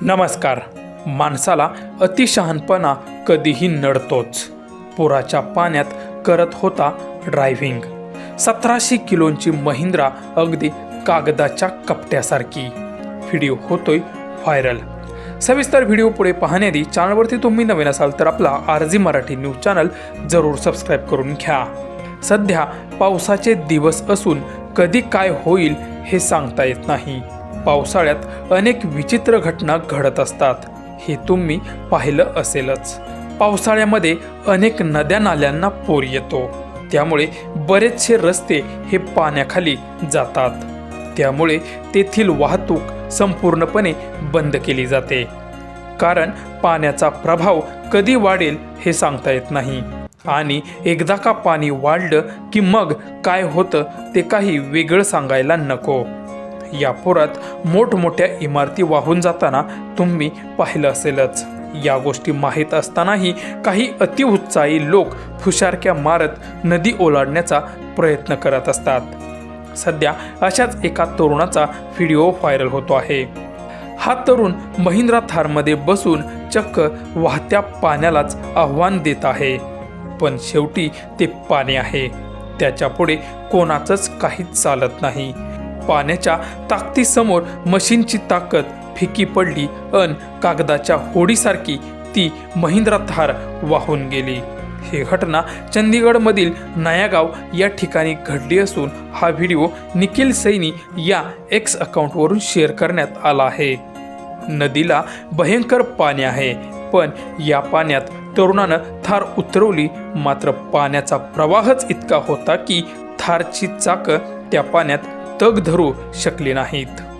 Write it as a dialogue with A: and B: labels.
A: नमस्कार. माणसाला अतिशहानपणा कधीही नडतोच. पुराच्या पाण्यात करत होता ड्रायव्हिंग. सतराशे किलोंची महिंद्रा अगदी कागदाच्या कपट्यासारखी. व्हिडिओ होतोय व्हायरल. सविस्तर व्हिडिओ पुढे पाहण्याआधी चॅनलवरती तुम्ही नवीन असाल तर आपला R G Marathi news channel जरूर सबस्क्राईब करून घ्या. सध्या पावसाचे दिवस असून कधी काय होईल हे सांगता येत नाही. पावसाळ्यात अनेक विचित्र घटना घडत असतात. हे तुम्ही पाहिलं असेलच. पावसाळ्यामध्ये अनेक नद्या नाल्यांना पूर येतो. त्यामुळे बरेचसे रस्ते हे पाण्याखाली जातात. त्यामुळे तेथील वाहतूक संपूर्णपणे बंद केली जाते. कारण पाण्याचा प्रभाव कधी वाढेल हे सांगता येत नाही. आणि एकदा का पाणी वाढलं की मग काय होतं ते काही वेगळं सांगायला नको. या पुरात मोठमोठ्या इमारती वाहून जाताना तुम्ही पाहिलं असेलच. या गोष्टी माहीत असतानाही काही अतिउत्साही लोक फुशारक्या मारत नदी ओलांडण्याचा प्रयत्न करत असतात. सध्या अशाच एका तरुणाचा व्हिडिओ व्हायरल होतो आहे. हा तरुण महिंद्रा थारमध्ये बसून चक्क वाहत्या पाण्यालाच आव्हान देत आहे. पण शेवटी ते पाणी आहे. त्याच्यापुढे कोणाचंच काहीच चालत नाही. पाण्याच्या ताकदीसमोर मशीनची ताकद फिकी पडली अन कागदाच्या होडीसारखी ती महिंद्रा थार वाहून गेली. ही घटना चंदीगडमधील नयागाव या ठिकाणी घडली असून हा व्हिडिओ निखिल सैनी या एक्स अकाउंटवरून शेअर करण्यात आला आहे. नदीला भयंकर पाणी आहे पण या पाण्यात तरुणानं थार उतरवली. मात्र पाण्याचा प्रवाहच इतका होता की थारची चाकं त्या पाण्यात तग धरू शकले नाहीत.